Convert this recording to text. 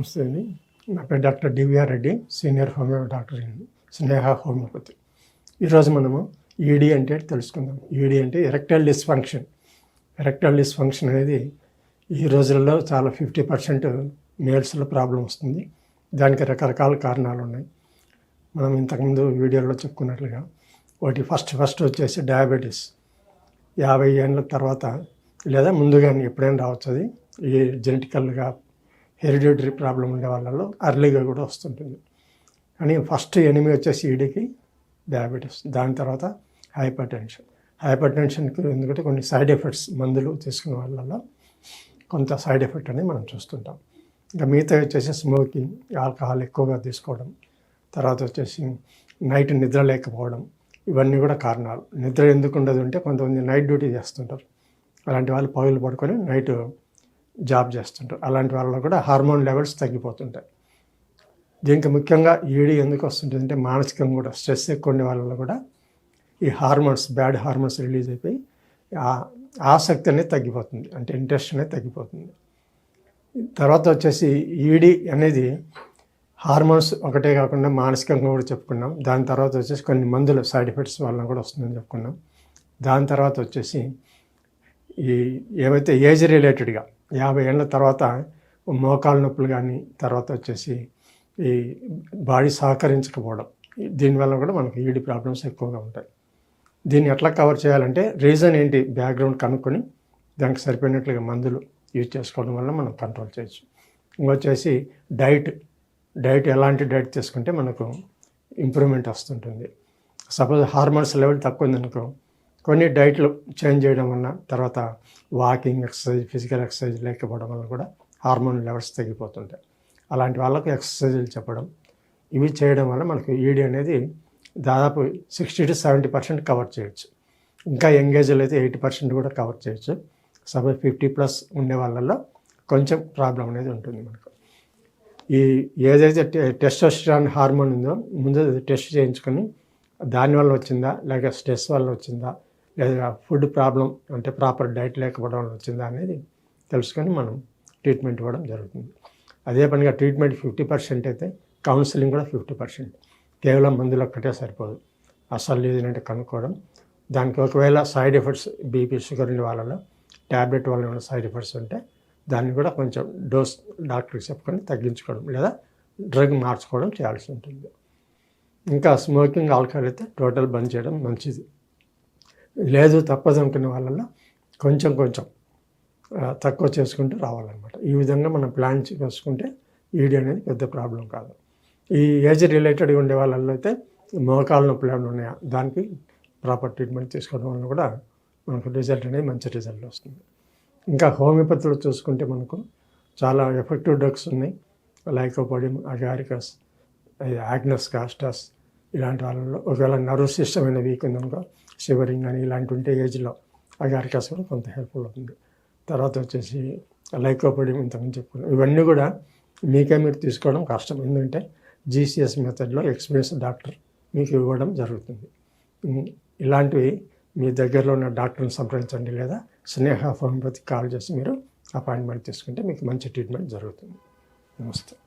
నమస్తే అండి. నా పేరు doctor DVR Reddy senior homeo doctor అండి. స్నేహ హోమియోపతి. ఈరోజు మనము ఈడీ అంటే తెలుసుకుందాం. ఈడీ అంటే ఎరెక్టైల్ డిస్ఫంక్షన్. ఎరెక్టైల్ డిస్ఫంక్షన్ అనేది ఈ రోజులలో చాలా ఫిఫ్టీ పర్సెంట్ మేల్స్లో ప్రాబ్లం వస్తుంది. దానికి రకరకాల కారణాలు ఉన్నాయి. మనం ఇంతకుముందు వీడియోలో చెప్పుకున్నట్లుగా ఒకటి ఫస్ట్ ఫస్ట్ వచ్చేసి డయాబెటీస్. యాభై ఏళ్ళ తర్వాత లేదా ముందుగానే ఎప్పుడైనా రావచ్చు అది. ఈ జెనెటికల్గా హెరిడేటరీ ప్రాబ్లం ఉండే వాళ్ళలో అర్లీగా కూడా వస్తుంటుంది. కానీ ఫస్ట్ ఎనిమి వచ్చేసి ఈడికి డయాబెటీస్ దాని తర్వాత హైపర్ టెన్షన్ హైపర్ టెన్షన్కి ఎందుకంటే కొన్ని సైడ్ ఎఫెక్ట్స్ మందులు తీసుకునే వాళ్ళలో కొంత సైడ్ ఎఫెక్ట్ అనేది మనం చూస్తుంటాం. ఇంకా మిగతా వచ్చేసి స్మోకింగ్ ఆల్కహాల్ ఎక్కువగా తీసుకోవడం తర్వాత వచ్చేసి నైట్ నిద్ర లేకపోవడం ఇవన్నీ కూడా కారణాలు. నిద్ర ఎందుకు ఉండదు అంటే కొంతమంది నైట్ డ్యూటీ చేస్తుంటారు. అలాంటి వాళ్ళు పగులు పడుకొని నైట్ జాబ్ చేస్తుంటారు. అలాంటి వాళ్ళలో కూడా హార్మోన్ లెవెల్స్ తగ్గిపోతుంటాయి. దీనికి ముఖ్యంగా ఈడీ ఎందుకు వస్తుంటుంది అంటే మానసికంగా కూడా స్ట్రెస్ ఎక్కువ ఉండే వాళ్ళలో కూడా ఈ హార్మోన్స్ బ్యాడ్ హార్మోన్స్ రిలీజ్ అయిపోయి ఆసక్తి అనేది తగ్గిపోతుంది. అంటే ఇంట్రెస్ట్ అనేది తగ్గిపోతుంది. తర్వాత వచ్చేసి ఈడీ అనేది హార్మోన్స్ ఒకటే కాకుండా మానసికంగా కూడా చెప్పుకున్నాం. దాని తర్వాత వచ్చేసి కొన్ని మందులు సైడ్ ఎఫెక్ట్స్ వలన కూడా వస్తుందని చెప్పుకున్నాం. దాని తర్వాత వచ్చేసి ఈ ఏవైతే ఏజ్ రిలేటెడ్గా యాభై ఏళ్ళ తర్వాత మోకాలు నొప్పులు కానీ తర్వాత వచ్చేసి ఈ బాడీ సహకరించకపోవడం. దీనివల్ల కూడా మనకు ఈడి ప్రాబ్లమ్స్ ఎక్కువగా ఉంటాయి. దీన్ని ఎట్లా కవర్ చేయాలంటే రీజన్ ఏంటి బ్యాక్గ్రౌండ్ కనుక్కొని దానికి సరిపోయినట్లుగా మందులు యూజ్ చేసుకోవడం వల్ల మనం కంట్రోల్ చేయొచ్చు. ఇంకొచ్చేసి డైట్ డైట్ ఎలాంటి డైట్ తీసుకుంటే మనకు ఇంప్రూవ్మెంట్ వస్తుంటుంది. సపోజ్ హార్మోన్స్ లెవెల్ తక్కువ ఉందనుకో కొన్ని డైట్లు చేంజ్ చేయడం వలన తర్వాత వాకింగ్ ఎక్సర్సైజ్ ఫిజికల్ ఎక్సర్సైజ్ లేకపోవడం వల్ల కూడా హార్మోన్ లెవెల్స్ తగ్గిపోతుంటాయి. అలాంటి వాళ్ళకు ఎక్సర్సైజులు చెప్పడం ఇవి చేయడం వల్ల మనకు ఈడీ అనేది దాదాపు sixty to seventy percent cover చేయొచ్చు. ఇంకా యంగేజ్లో అయితే ఎయిటీ పర్సెంట్ కూడా కవర్ చేయొచ్చు. సపోజ్ ఫిఫ్టీ ప్లస్ ఉండే వాళ్ళల్లో కొంచెం ప్రాబ్లం అనేది ఉంటుంది మనకు. ఈ ఏదైతే టెస్టోస్టిరాన్ హార్మోన్ ఉందో ముందు టెస్ట్ చేయించుకొని దానివల్ల వచ్చిందా లేక స్ట్రెస్ వల్ల వచ్చిందా లేదా ఫుడ్ ప్రాబ్లం అంటే ప్రాపర్ డైట్ లేకపోవడం వల్ల వచ్చిందా అనేది తెలుసుకొని మనం ట్రీట్మెంట్ ఇవ్వడం జరుగుతుంది. అదే పనిగా ట్రీట్మెంట్ ఫిఫ్టీ పర్సెంట్ అయితే కౌన్సిలింగ్ కూడా ఫిఫ్టీ పర్సెంట్. కేవలం మందులు ఒక్కటే సరిపోదు. అసలు అంటే కనుక్కోవడం. దానికి ఒకవేళ సైడ్ ఎఫెక్ట్స్ బీపీ షుగర్ ఉన్న వాళ్ళలో ట్యాబ్లెట్ వల్ల ఉన్న సైడ్ ఎఫెక్ట్స్ ఉంటే దాన్ని కూడా కొంచెం డోస్ డాక్టర్కి చెప్పుకొని తగ్గించుకోవడం లేదా డ్రగ్ మార్చుకోవడం చేయాల్సి ఉంటుంది. ఇంకా స్మోకింగ్ ఆల్కహాల్ అయితే టోటల్ బంద్ చేయడం మంచిది. లేదు తప్పదనుకునే వాళ్ళల్లో కొంచెం కొంచెం తక్కువ చేసుకుంటూ రావాలన్నమాట. ఈ విధంగా మనం ప్లాన్ చేసుకుంటే ఈడీ అనేది పెద్ద ప్రాబ్లం కాదు. ఈ ఏజ్ రిలేటెడ్గా ఉండే వాళ్ళల్లో అయితే మోకాళ్ళ నొప్పులు ఏమైనా ఉన్నాయా? దానికి ప్రాపర్ ట్రీట్మెంట్ తీసుకోవడం వల్ల కూడా మనకు రిజల్ట్ అనేది మంచి రిజల్ట్ వస్తుంది. ఇంకా హోమియోపతిలో చూసుకుంటే మనకు చాలా ఎఫెక్టివ్ డ్రగ్స్ ఉన్నాయి. లైకోపోడియం అగారికస్ యాగ్నస్ కాస్టస్ ఇలాంటి వాళ్ళలో ఒకవేళ నర్వ్ సిస్టమ్ అయిన వీక్ ఉందనుకో షివరింగ్ అని ఇలాంటి ఉంటే ఏజ్లో అగారికస్ కూడా కొంత హెల్ప్ఫుల్ అవుతుంది తర్వాత వచ్చేసి లైకోపడి ఇంతకుముందు చెప్పుకున్నాం ఇవన్నీ కూడా మీకే మీరు తీసుకోవడం కష్టం. ఎందుకంటే జీసీఎస్ మెథడ్లో ఎక్స్పీరియన్స్ డాక్టర్ మీకు ఇవ్వడం జరుగుతుంది. ఇలాంటివి మీ దగ్గరలో ఉన్న డాక్టర్ని సంప్రదించండి లేదా స్నేహ హోమియోపతికి కాల్ చేసి మీరు అపాయింట్మెంట్ తీసుకుంటే మీకు మంచి ట్రీట్మెంట్ జరుగుతుంది. నమస్తే.